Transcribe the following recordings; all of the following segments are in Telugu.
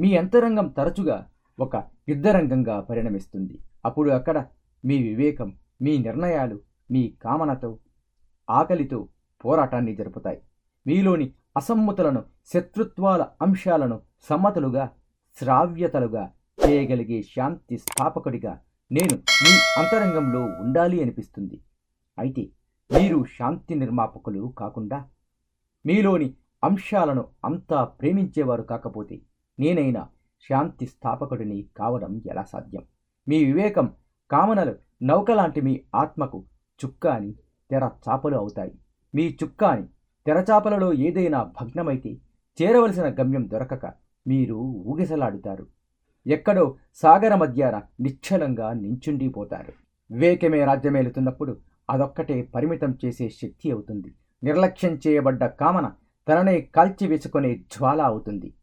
మీ అంతరంగం తరచుగా ఒక యుద్ధరంగంగా పరిణమిస్తుంది. అప్పుడు అక్కడ మీ వివేకం మీ నిర్ణయాలు మీ కామనతో ఆకలితో పోరాటాన్ని జరుపుతాయి. మీలోని అసమ్మతులను శత్రుత్వాల అంశాలను సమ్మతులుగా శ్రావ్యతలుగా చేయగలిగే శాంతి స్థాపకుడిగా నేను మీ అంతరంగంలో ఉండాలి అనిపిస్తుంది. అయితే మీరు శాంతి నిర్మాపకులు కాకుండా మీలోని అంశాలను అంతా ప్రేమించేవారు కాకపోతే నేనైనా శాంతి స్థాపకుడిని కావడం ఎలా సాధ్యం? మీ వివేకం కామనలు నౌకలాంటి మీ ఆత్మకు చుక్కాని తెర చాపలు అవుతాయి. మీ చుక్కాని తెరచాపలలో ఏదైనా భగ్నమైతే చేరవలసిన గమ్యం దొరకక మీరు ఊగిసలాడుతారు. ఎక్కడో సాగర మధ్యాన నిశ్చలంగా నించుండిపోతారు వివేకమే రాజ్యమేలుతున్నప్పుడు అదొక్కటే పరిమితం చేసే శక్తి అవుతుంది. నిర్లక్ష్యం చేయబడ్డ కామన తననే కాల్చివేసుకునే జ్వాల అవుతుంది.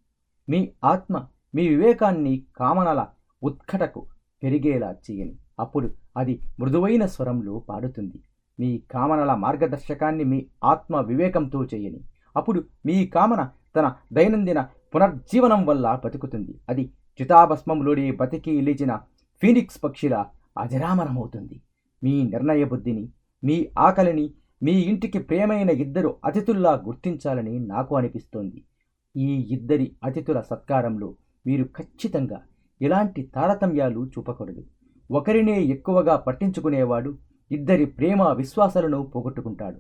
మీ ఆత్మ మీ వివేకాన్ని కామనల ఉత్కటకు పెరిగేలా చేయని. అప్పుడు అది మృదువైన స్వరంలో పాడుతుంది. మీ కామనల మార్గదర్శకాన్ని మీ ఆత్మ వివేకంతో చేయని. అప్పుడు మీ కామన తన దైనందిన పునర్జీవనం వల్ల బతుకుతుంది. అది చితాభస్మంలోని బతికి లేచిన ఫీనిక్స్ పక్షిలా అజరామరమవుతుంది. మీ నిర్ణయ బుద్ధిని మీ ఆకలిని మీ ఇంటికి ప్రేమైన ఇద్దరు అతిథుల్లా గుర్తించాలని నాకు అనిపిస్తోంది. ఈ ఇద్దరి అతిథుల సత్కారంలో మీరు ఖచ్చితంగా ఎలాంటి తారతమ్యాలు చూపకూడదు. ఒకరినే ఎక్కువగా పట్టించుకునేవాడు ఇద్దరి ప్రేమ విశ్వాసాలను పోగొట్టుకుంటాడు.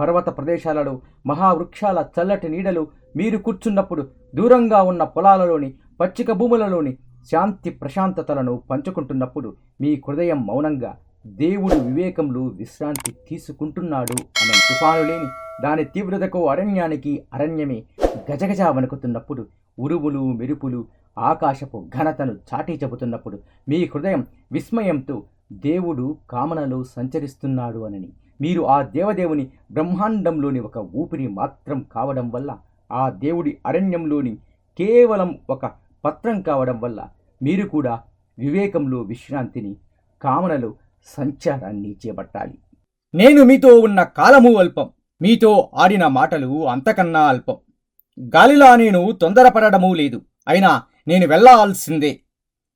పర్వత ప్రదేశాలలో మహావృక్షాల చల్లటి నీడలు మీరు కూర్చున్నప్పుడు దూరంగా ఉన్న పొలాలలోని పచ్చిక భూములలోని శాంతి ప్రశాంతతలను పంచుకుంటున్నప్పుడు మీ హృదయం మౌనంగా దేవుడు వివేకంలో విశ్రాంతి తీసుకుంటున్నాడు అనే తుఫాను లేని దాని తీవ్రతకు అరణ్యానికి అరణ్యమే గజగజ వణుకుతున్నప్పుడు ఉరువులు మెరుపులు ఆకాశపు ఘనతను చాటి చెబుతున్నప్పుడు మీ హృదయం విస్మయంతో దేవుడు కామనలో సంచరిస్తున్నాడు అనని. మీరు ఆ దేవదేవుని బ్రహ్మాండంలోని ఒక ఊపిరి మాత్రం కావడం వల్ల ఆ దేవుడి అరణ్యంలోని కేవలం ఒక పత్రం కావడం వల్ల మీరు కూడా వివేకంలో విశ్రాంతిని కామనలో సంచారాన్ని చేపట్టాలి. నేను మీతో ఉన్న కాలము అల్పం. మీతో ఆడిన మాటలు అంతకన్నా అల్పం. గాలిలా నేను తొందరపడడమూ లేదు. అయినా నేను వెళ్ళాల్సిందే.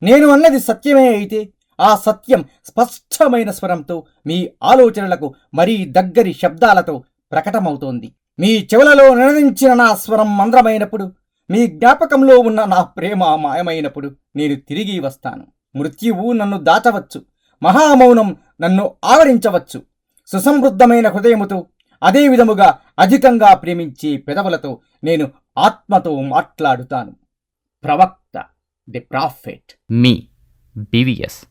నేను అన్నది సత్యమే అయితే ఆ సత్యం స్పష్టమైన స్వరంతో మీ ఆలోచనలకు మరీ దగ్గరి శబ్దాలతో ప్రకటమవుతోంది. మీ చెవులలో నినదించిన నా స్వరం మంద్రమైనప్పుడు మీ జ్ఞాపకంలో ఉన్న నా ప్రేమ మాయమైనప్పుడు నేను తిరిగి వస్తాను. మృత్యువు నన్ను దాచవచ్చు. మహామౌనం నన్ను ఆవరించవచ్చు. సుసమృద్ధమైన హృదయముతో అదే విధముగా అధికంగా ప్రేమించే పెదవులతో నేను ఆత్మతో మాట్లాడుతాను. ప్రవక్త ది ప్రాఫెట్. Me BVS